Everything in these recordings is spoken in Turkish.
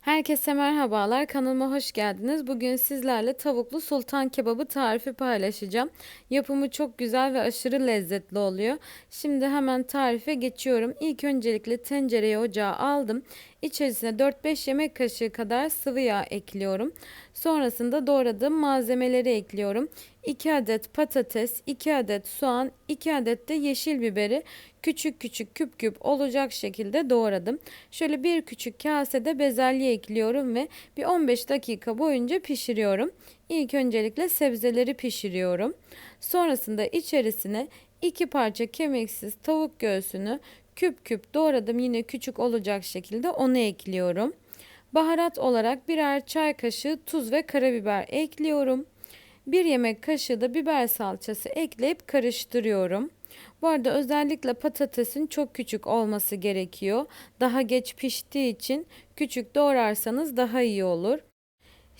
Herkese merhabalar. Kanalıma hoş geldiniz. Bugün sizlerle tavuklu sultan kebabı tarifi paylaşacağım. Yapımı çok güzel ve aşırı lezzetli oluyor. Şimdi hemen tarife geçiyorum. İlk öncelikle tencereye ocağa aldım. İçerisine 4-5 yemek kaşığı kadar sıvı yağ ekliyorum. Sonrasında doğradığım malzemeleri ekliyorum. 2 adet patates, 2 adet soğan, 2 adet de yeşil biberi küçük küçük küp küp olacak şekilde doğradım. Şöyle bir küçük kasede bezelye ekliyorum ve bir 15 dakika boyunca pişiriyorum. İlk öncelikle sebzeleri pişiriyorum. Sonrasında içerisine iki parça kemiksiz tavuk göğsünü küp küp doğradım yine küçük olacak şekilde onu ekliyorum. Baharat olarak birer çay kaşığı tuz ve karabiber ekliyorum. Bir yemek kaşığı da biber salçası ekleyip karıştırıyorum. Bu arada özellikle patatesin çok küçük olması gerekiyor. Daha geç piştiği için küçük doğrarsanız daha iyi olur.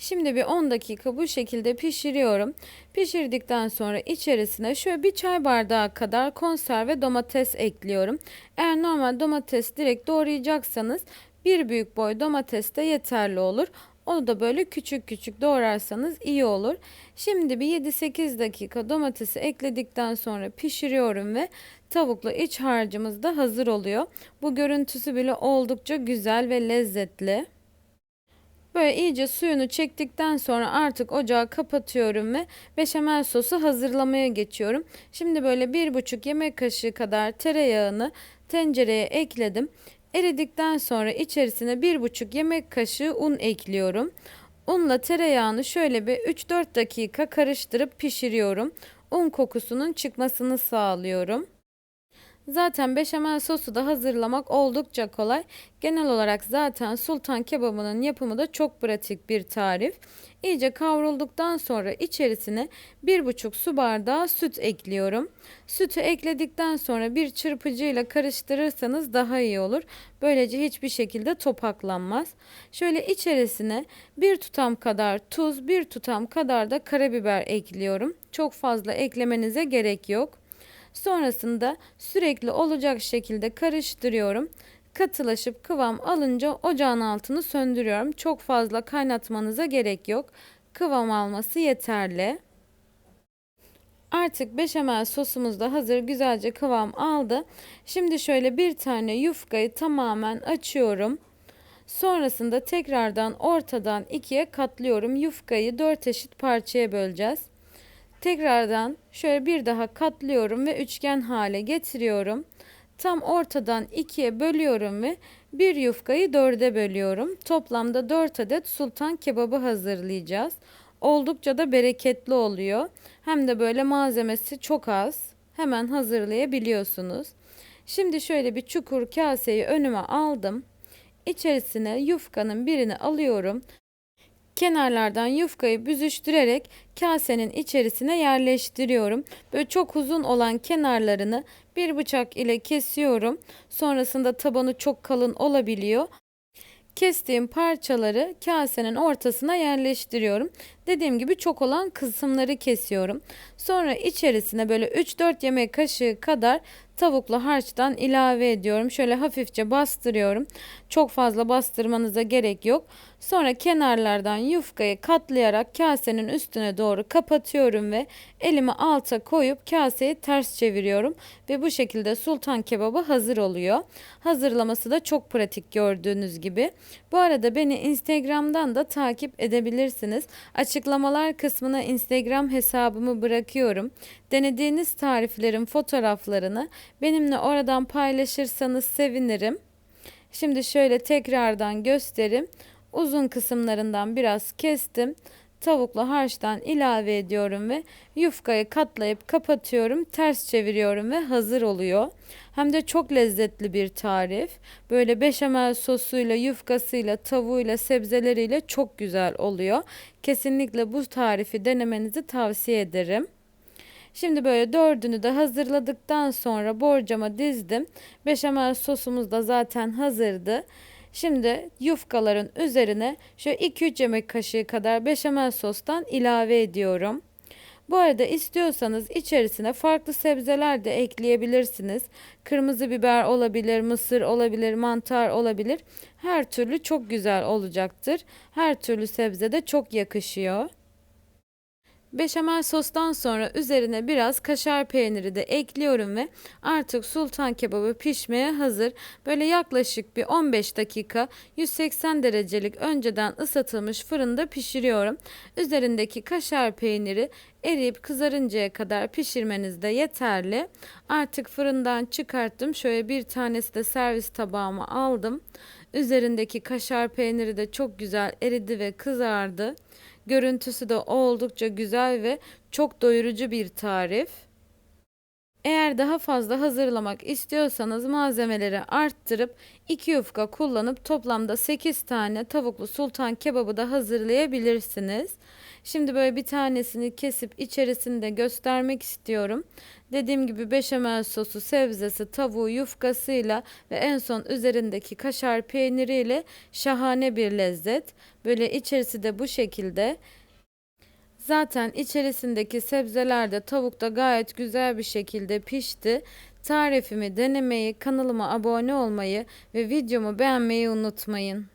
Şimdi bir 10 dakika bu şekilde pişiriyorum. Pişirdikten sonra içerisine şöyle bir çay bardağı kadar konserve domates ekliyorum. Eğer normal domates direkt doğrayacaksanız bir büyük boy domates de yeterli olur. Onu da böyle küçük küçük doğrarsanız iyi olur. Şimdi bir 7-8 dakika domatesi ekledikten sonra pişiriyorum ve tavuklu iç harcımız da hazır oluyor. Bu görüntüsü bile oldukça güzel ve lezzetli. Böyle iyice suyunu çektikten sonra artık ocağı kapatıyorum ve beşamel sosu hazırlamaya geçiyorum. Şimdi böyle bir buçuk yemek kaşığı kadar tereyağını tencereye ekledim. Eridikten sonra içerisine bir buçuk yemek kaşığı un ekliyorum. Unla tereyağını şöyle bir 3-4 dakika karıştırıp pişiriyorum. Un kokusunun çıkmasını sağlıyorum. Zaten beşamel sosu da hazırlamak oldukça kolay. Genel olarak zaten sultan kebabının yapımı da çok pratik bir tarif. İyice kavrulduktan sonra içerisine 1,5 su bardağı süt ekliyorum. Sütü ekledikten sonra bir çırpıcıyla karıştırırsanız daha iyi olur. Böylece hiçbir şekilde topaklanmaz. Şöyle içerisine bir tutam kadar tuz, bir tutam kadar da karabiber ekliyorum. Çok fazla eklemenize gerek yok. Sonrasında sürekli olacak şekilde karıştırıyorum. Katılaşıp kıvam alınca ocağın altını söndürüyorum. Çok fazla kaynatmanıza gerek yok. Kıvam alması yeterli. Artık beşamel sosumuz da hazır güzelce kıvam aldı. Şimdi şöyle bir tane yufkayı tamamen açıyorum. Sonrasında tekrardan ortadan ikiye katlıyorum. Yufkayı dört eşit parçaya böleceğiz. Tekrardan şöyle bir daha katlıyorum ve üçgen hale getiriyorum. Tam ortadan ikiye bölüyorum ve bir yufkayı dörde bölüyorum. Toplamda dört adet sultan kebabı hazırlayacağız. Oldukça da bereketli oluyor. Hem de böyle malzemesi çok az. Hemen hazırlayabiliyorsunuz. Şimdi şöyle bir çukur kaseyi önüme aldım. İçerisine yufkanın birini alıyorum. Kenarlardan yufkayı büzüştürerek kasenin içerisine yerleştiriyorum. Böyle çok uzun olan kenarlarını bir bıçak ile kesiyorum. Sonrasında tabanı çok kalın olabiliyor. Kestiğim parçaları kasenin ortasına yerleştiriyorum. Dediğim gibi çok olan kısımları kesiyorum. Sonra içerisine böyle 3-4 yemek kaşığı kadar tavuklu harçtan ilave ediyorum. Şöyle hafifçe bastırıyorum. Çok fazla bastırmanıza gerek yok. Sonra kenarlardan yufkayı katlayarak kasenin üstüne doğru kapatıyorum ve elimi alta koyup kaseyi ters çeviriyorum ve bu şekilde sultan kebabı hazır oluyor. Hazırlaması da çok pratik gördüğünüz gibi. Bu arada beni Instagram'dan da takip edebilirsiniz. Açıklamalar kısmına Instagram hesabımı bırakıyorum. Denediğiniz tariflerin fotoğraflarını benimle oradan paylaşırsanız sevinirim. Şimdi şöyle tekrardan göstereyim. Uzun kısımlarından biraz kestim. Tavuklu harçtan ilave ediyorum ve yufkayı katlayıp kapatıyorum. Ters çeviriyorum ve hazır oluyor. Hem de çok lezzetli bir tarif. Böyle beşamel sosuyla, yufkasıyla, tavuğuyla, sebzeleriyle çok güzel oluyor. Kesinlikle bu tarifi denemenizi tavsiye ederim. Şimdi böyle dördünü de hazırladıktan sonra borcama dizdim. Beşamel sosumuz da zaten hazırdı. Şimdi yufkaların üzerine şöyle 2-3 yemek kaşığı kadar beşamel sostan ilave ediyorum. Bu arada istiyorsanız içerisine farklı sebzeler de ekleyebilirsiniz. Kırmızı biber olabilir, mısır olabilir, mantar olabilir. Her türlü çok güzel olacaktır. Her türlü sebze de çok yakışıyor. Beşamel sostan sonra üzerine biraz kaşar peyniri de ekliyorum ve artık sultan kebabı pişmeye hazır. Böyle yaklaşık bir 15 dakika 180 derecelik önceden ısıtılmış fırında pişiriyorum. Üzerindeki kaşar peyniri eriyip kızarıncaya kadar pişirmeniz de yeterli. Artık fırından çıkarttım. Şöyle bir tanesi de servis tabağıma aldım. Üzerindeki kaşar peyniri de çok güzel eridi ve kızardı. Görüntüsü de oldukça güzel ve çok doyurucu bir tarif. Eğer daha fazla hazırlamak istiyorsanız malzemeleri arttırıp 2 yufka kullanıp toplamda 8 tane tavuklu sultan kebabı da hazırlayabilirsiniz. Şimdi böyle bir tanesini kesip içerisinde göstermek istiyorum. Dediğim gibi beşamel sosu, sebzesi, tavuğu, yufkasıyla ve en son üzerindeki kaşar peyniriyle şahane bir lezzet. Böyle içerisi de bu şekilde. Zaten içerisindeki sebzeler de tavuk da gayet güzel bir şekilde pişti. Tarifimi denemeyi, kanalıma abone olmayı ve videomu beğenmeyi unutmayın.